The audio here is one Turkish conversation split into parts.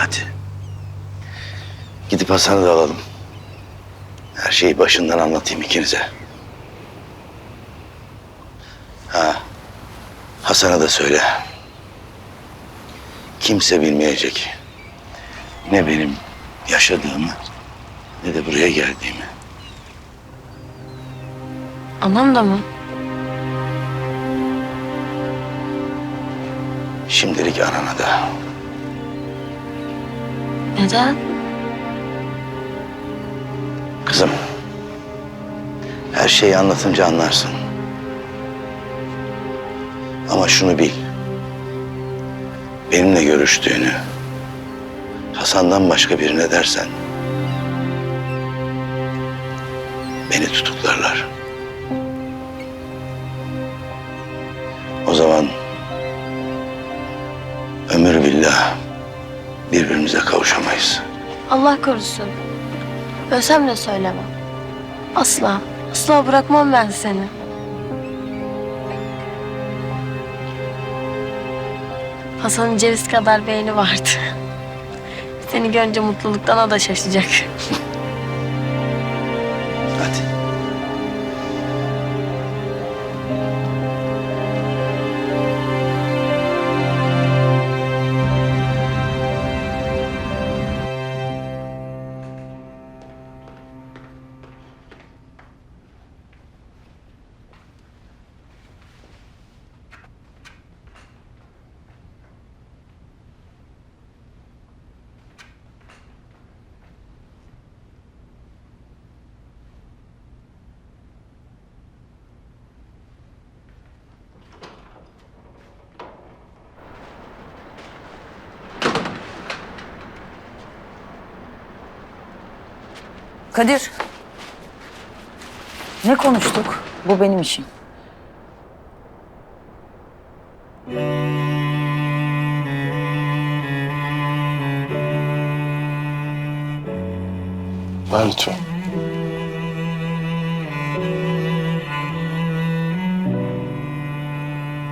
Hadi. Gidip Hasan'ı da alalım. Her şeyi başından anlatayım ikinize. Ha. Hasan'a da söyle. Kimse bilmeyecek. Ne benim yaşadığımı ne de buraya geldiğimi. Anam da mı? Şimdilik anana da. Neden? Kızım. Her şeyi anlatınca anlarsın. Ama şunu bil. Benimle görüştüğünü Hasan'dan başka birine dersen beni tutuklarlar. Allah korusun. Ölsem de söylemem. Asla, asla bırakmam ben seni. Hasan'ın ceviz kadar beyni vardı. Seni görünce mutluluktan o da şaşacak. Kadir. Ne konuştuk? Bu benim işim. Ver lütfen.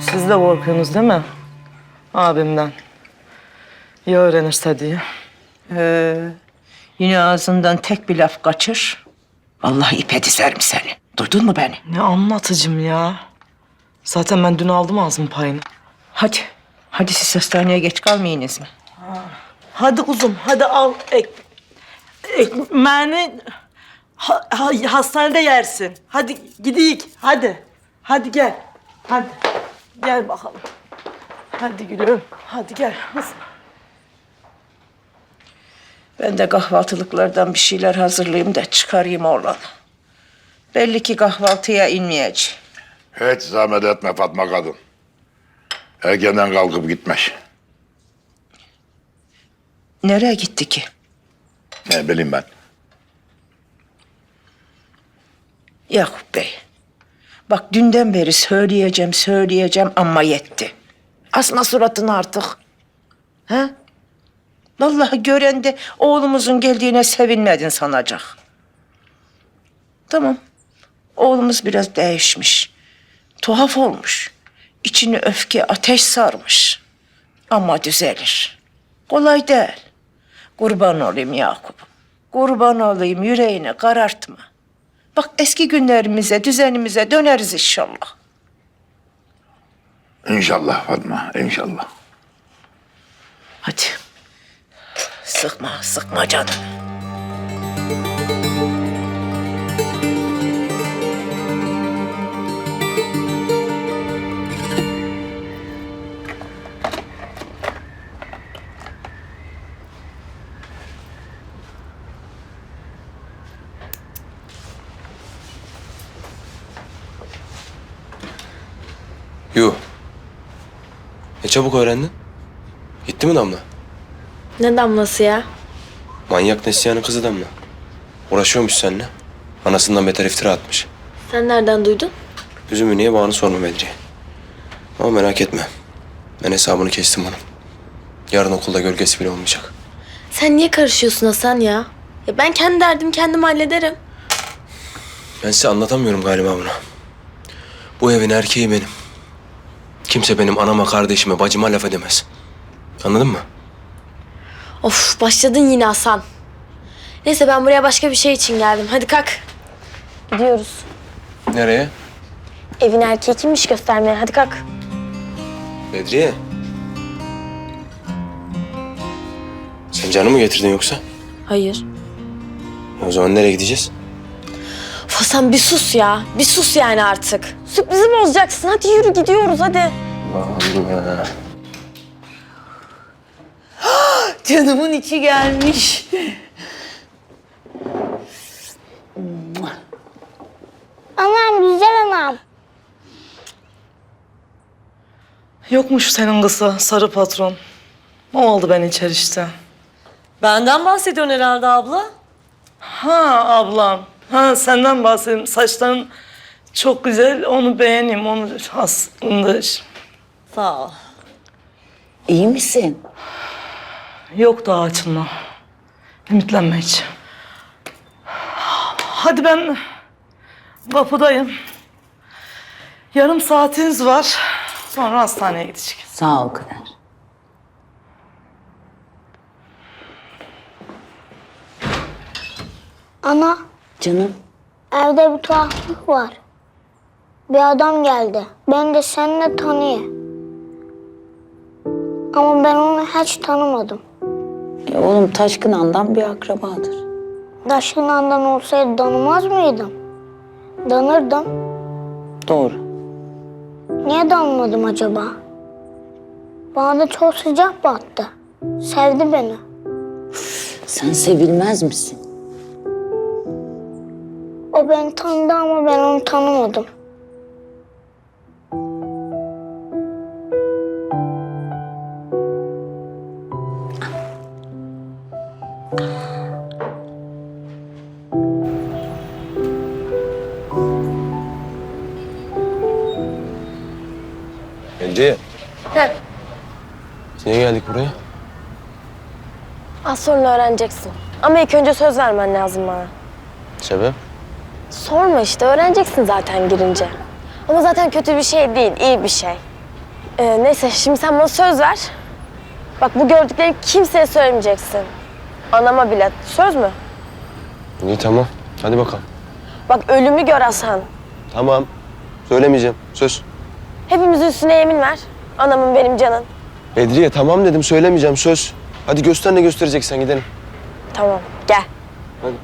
Siz de korkuyorsunuz değil mi? Abimden. Ya öğrenirse diye. Ee, yine ağzından tek bir laf kaçır. Vallahi ipe dizerim seni. Duydun mu beni? Ne anlatıcım ya. Zaten ben dün aldım ağzımın payını. Hadi. Hadi siz hastaneye geç kalmayınız mı? Hadi kuzum, hadi al ek, ekmeğini ha, ha- hastanede yersin. Hadi gidiyik, hadi. Hadi gel, hadi. Gel bakalım. Hadi gülüm, hadi gel. kızım. Ben de kahvaltılıklardan bir şeyler hazırlayayım da çıkarayım oğlanı. Belli ki kahvaltıya inmeyecek. Hiç zahmet etme Fatma kadın. Erkenden kalkıp gitmiş. Nereye gitti ki? Ne bileyim ben. Yakup Bey. Bak dünden beri söyleyeceğim, söyleyeceğim ama yetti. Asma suratını artık. Ha? Vallahi gören de oğlumuzun geldiğine sevinmedin sanacak. Tamam. Oğlumuz biraz değişmiş. Tuhaf olmuş. İçini öfke, ateş sarmış. Ama düzelir. Kolay değil. Kurban olayım Yakup'um. Kurban olayım yüreğini karartma. Bak eski günlerimize, düzenimize döneriz inşallah. İnşallah Fatma, inşallah. Hadi. Sıkma, sıkma canım. Yuh. Ne çabuk öğrendin? Gitti mi Damla? Ne damlası ya? Manyak Neslihan'ın kızı Damla. Uğraşıyormuş seninle. Anasından beter iftira atmış. Sen nereden duydun? Üzümü niye bağını sorma Bedriye. Ama merak etme. Ben hesabını kestim onun. Yarın okulda gölgesi bile olmayacak. Sen niye karışıyorsun Hasan ya? Ya ben kendi derdimi kendim hallederim. Ben size anlatamıyorum galiba bunu. Bu evin erkeği benim. Kimse benim anama, kardeşime, bacıma laf edemez. Anladın mı? Of başladın yine Hasan. Neyse ben buraya başka bir şey için geldim. Hadi kalk. Gidiyoruz. Nereye? Evin erkeği kimmiş göstermeye. Hadi kalk. Bedriye. Sen canı mı getirdin yoksa? Hayır. E o zaman nereye gideceğiz? Of Hasan bir sus ya. Bir sus yani artık. Sürprizi bozacaksın. Hadi yürü gidiyoruz hadi. Allah'ım ya. Canımın içi gelmiş. Anam güzel anam. Yokmuş senin kısa sarı patron. Ne oldu ben içeri işte? Benden bahsediyorsun herhalde abla. Ha ablam. Ha senden bahsedeyim. Saçların çok güzel. Onu beğeneyim. Onu aslında Sağ ol. İyi misin? Yok daha açılma. Ümitlenme hiç. Hadi ben kapıdayım. Yarım saatiniz var. Sonra hastaneye gidecek. Sağ ol Kader. Ana Canım evde bir tuhaflık var. Bir adam geldi. Ben de seninle tanıyor. Ama ben onu hiç tanımadım. E, oğlum Taşkın An'dan bir akrabadır. Daşkın andan olsaydı tanımaz mıydım? Danırdım. Doğru. Niye danmadım acaba? Bana da çok sıcak battı. Sevdi beni. Sen sevilmez misin? O beni tanıdı ama ben onu tanımadım. Bedriye. Gel. Niye geldik buraya? Az sonra öğreneceksin. Ama ilk önce söz vermen lazım bana. Sebep? Sorma işte öğreneceksin zaten girince. Ama zaten kötü bir şey değil, iyi bir şey. Ee, neyse şimdi sen bana söz ver. Bak bu gördükleri kimseye söylemeyeceksin. Anama bile. Söz mü? İyi tamam. Hadi bakalım. Bak ölümü gör Hasan. Tamam. Söylemeyeceğim. Söz. Hepimizin üstüne yemin ver. Anamın benim canın. Bedriye tamam dedim söylemeyeceğim söz. Hadi göster ne göstereceksen gidelim. Tamam gel. Hadi.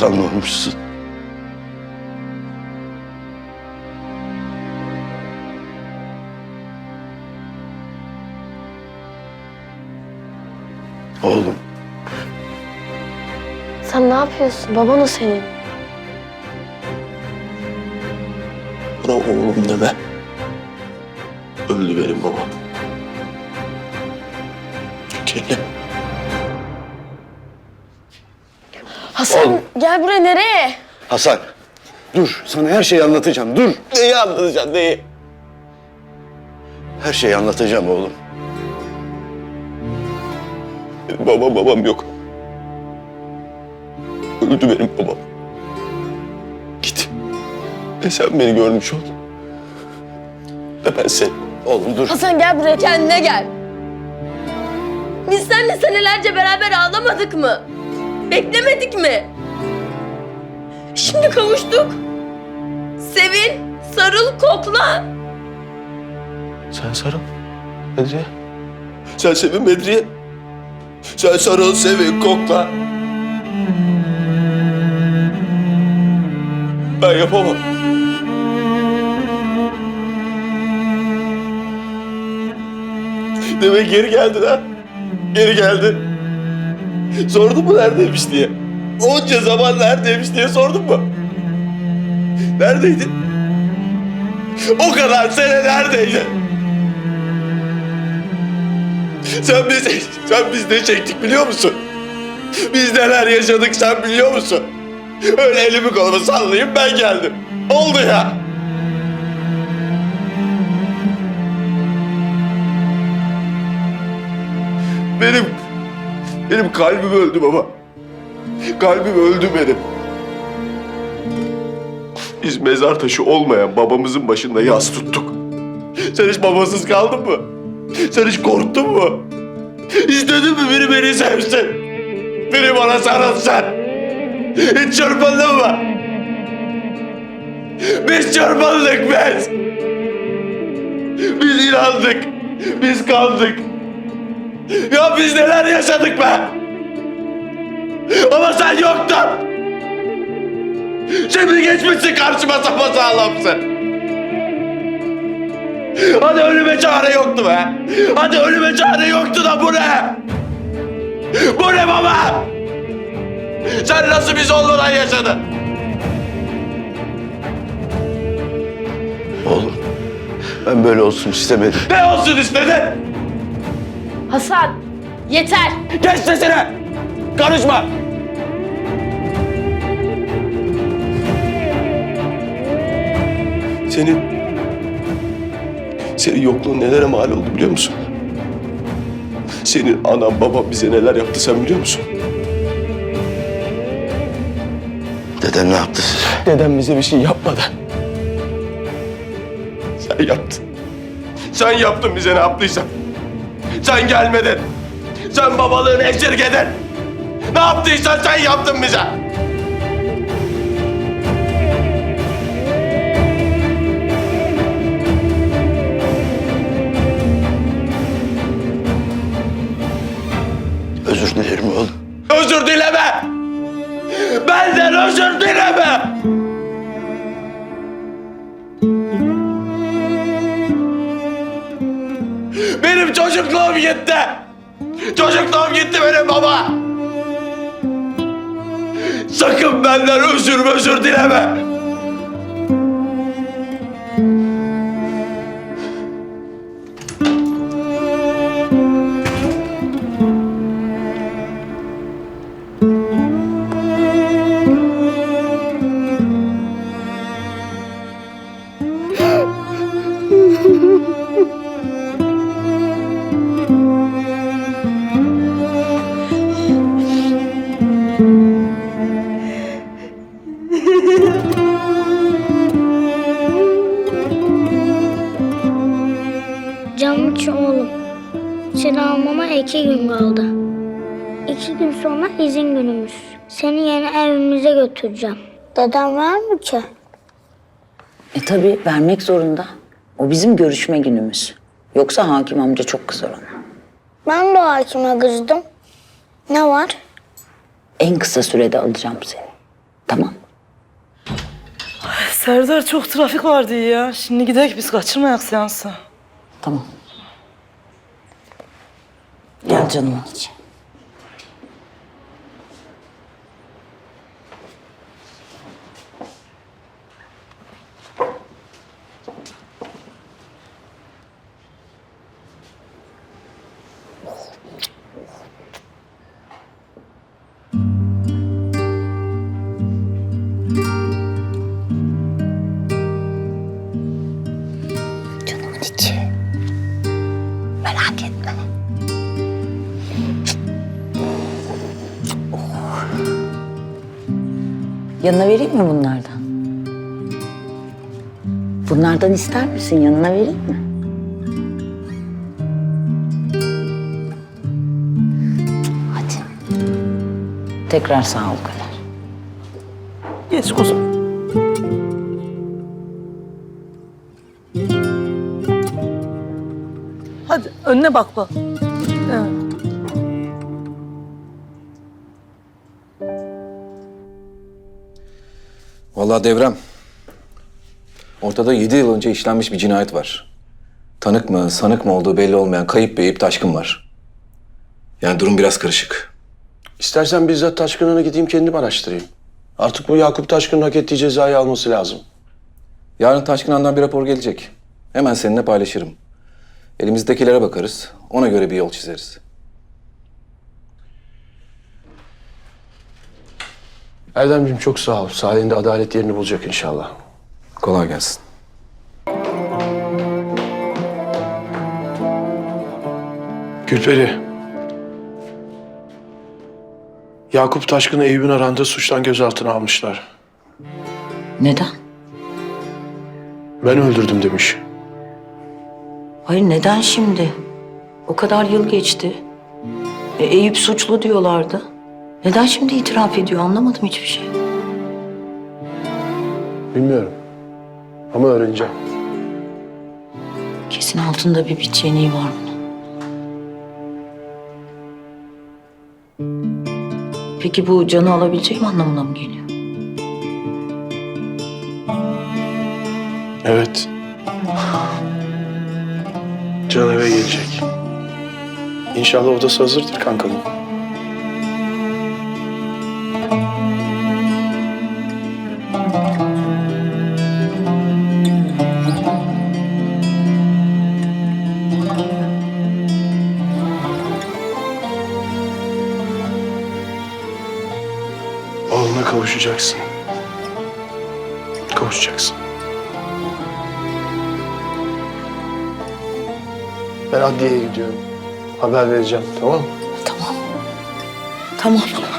Delikanlı olmuşsun. Oğlum. Sen ne yapıyorsun? Baban o senin. Bana oğlum deme. Öldü benim babam. Kelle. Gel buraya nereye? Hasan. Dur. Sana her şeyi anlatacağım. Dur. Neyi anlatacaksın neyi? Her şeyi anlatacağım oğlum. Benim babam babam yok. Öldü benim babam. Git. Ve sen beni görmüş ol. Ve ben seni. Oğlum dur. Hasan gel buraya kendine gel. Biz seninle senelerce beraber ağlamadık mı? Beklemedik mi? Şimdi kavuştuk. Sevin, sarıl, kokla. Sen sarıl. Bedriye. Sen sevin Bedriye. Sen sarıl, sevin, kokla. Ben yapamam. Demek geri geldin ha? Geri geldin. Sordun mu neredeymiş diye? Onca zaman neredeymiş diye sordun mu? Neredeydin? O kadar sene neredeydin? Sen biz, sen biz ne çektik biliyor musun? Biz neler yaşadık sen biliyor musun? Öyle elimi kolumu sallayıp ben geldim. Oldu ya. Benim, benim kalbim öldü baba. Kalbim öldü benim. Biz mezar taşı olmayan babamızın başında yas tuttuk. Sen hiç babasız kaldın mı? Sen hiç korktun mu? İstedin mi biri beni sevsin? Biri bana sarılsın? Hiç çırpındın mı? Biz çırpındık biz. Biz inandık. Biz kaldık. Ya biz neler yaşadık be? Ama sen yoktun. Şimdi geçmişsin karşıma sapasağlamsın. Hadi ölüme çare yoktu be. Hadi ölüme çare yoktu da bu ne? Bu ne baba? Sen nasıl biz olmadan yaşadın? Oğlum ben böyle olsun istemedim. Ne olsun istedin? Hasan yeter. Geç sesini! Konuşma! Senin... Senin yokluğun nelere mal oldu biliyor musun? Senin anan baban bize neler yaptı sen biliyor musun? Deden ne yaptı size? Dedem bize bir şey yapmadı. Sen yaptın. Sen yaptın bize ne yaptıysan. Sen gelmedin. Sen babalığını esirgedin. Ne yaptıysan sen yaptın bize. Özür dilerim oğlum. Özür dileme. Benden özür dileme. Benim çocukluğum gitti. Çocukluğum gitti benim baba. Sakın benden özür özür dileme. Canım için oğlum. Seni almama iki gün kaldı. İki gün sonra izin günümüz. Seni yeni evimize götüreceğim. Dedem var mı ki? E tabii vermek zorunda. O bizim görüşme günümüz. Yoksa hakim amca çok kızar ona. Ben de hakime kızdım. Ne var? En kısa sürede alacağım seni. Tamam. Serdar çok trafik vardı ya. Şimdi gidelim biz kaçırmayak seansı. Tamam. Gel canım içi. Yanına vereyim mi bunlardan? Bunlardan ister misin? Yanına vereyim mi? Hadi. Tekrar sağ ol Kader. Geç kuzum. Hadi önüne bak bak. Vallahi devrem. Ortada yedi yıl önce işlenmiş bir cinayet var. Tanık mı, sanık mı olduğu belli olmayan kayıp bir Eyüp Taşkın var. Yani durum biraz karışık. İstersen bizzat Taşkın'ına gideyim kendim araştırayım. Artık bu Yakup Taşkın'ın hak ettiği cezayı alması lazım. Yarın Taşkınan'dan bir rapor gelecek. Hemen seninle paylaşırım. Elimizdekilere bakarız. Ona göre bir yol çizeriz. Erdemciğim çok sağ ol. Sayende adalet yerini bulacak inşallah. Kolay gelsin. Gülperi. Yakup Taşkın'ı Eyüp'ün arandığı suçtan gözaltına almışlar. Neden? Ben öldürdüm demiş. Hayır neden şimdi? O kadar yıl geçti. E, Eyüp suçlu diyorlardı. Neden şimdi itiraf ediyor anlamadım hiçbir şey. Bilmiyorum. Ama öğreneceğim. Kesin altında bir bitçeniği var bunun. Peki bu canı alabileceğim anlamına mı geliyor? Evet. Can eve gelecek. İnşallah odası hazırdır kankamın. Kavuşacaksın. Kavuşacaksın. Ben adliyeye gidiyorum. Haber vereceğim tamam mı? Tamam. Tamam.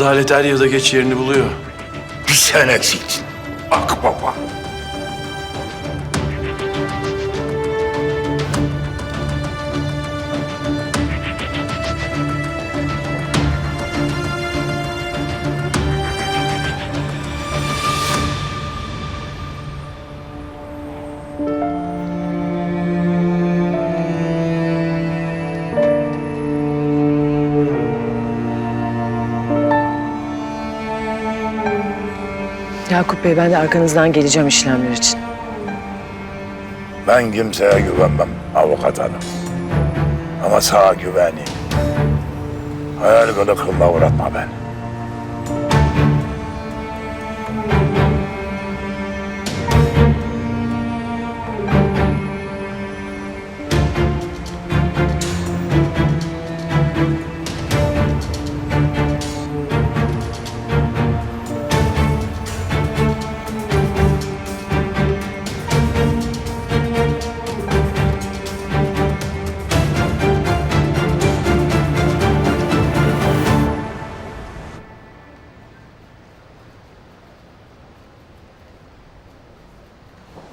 Adalet er ya geç yerini buluyor. Bir sen eksiktin. Yakup Bey ben de arkanızdan geleceğim işlemler için. Ben kimseye güvenmem avukat hanım. Ama sağa güveneyim. Hayal kırıklığına uğratma beni.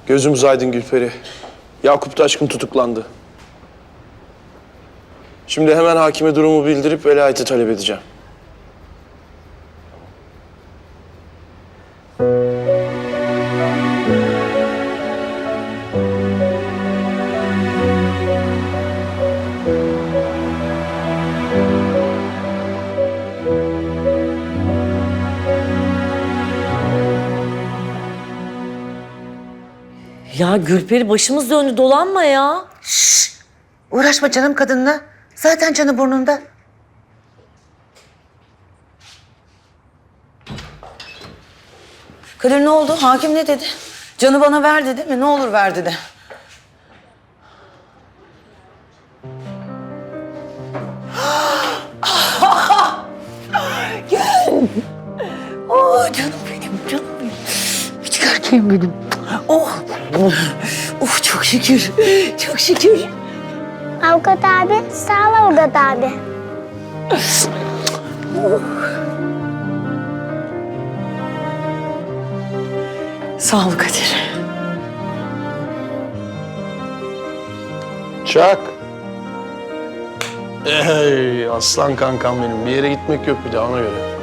Gözümüz aydın Gülperi. Yakup Taşkın tutuklandı. Şimdi hemen hakime durumu bildirip velayeti talep edeceğim. Ya Gülperi başımız döndü dolanma ya. Uğraşma canım kadınla. Zaten canı burnunda. Kadir ne oldu? Hakim ne dedi? Canı bana ver dedi mi? Ne olur ver dedi. Gel. Oh canım benim, canım benim. Hiç erkeğim benim. Oh. Oh çok şükür. Çok şükür. Avukat abi, sağ ol avukat abi. Sağ ol Kadir. Çak. Ey aslan kankam benim. Bir yere gitmek yok bir daha ona göre.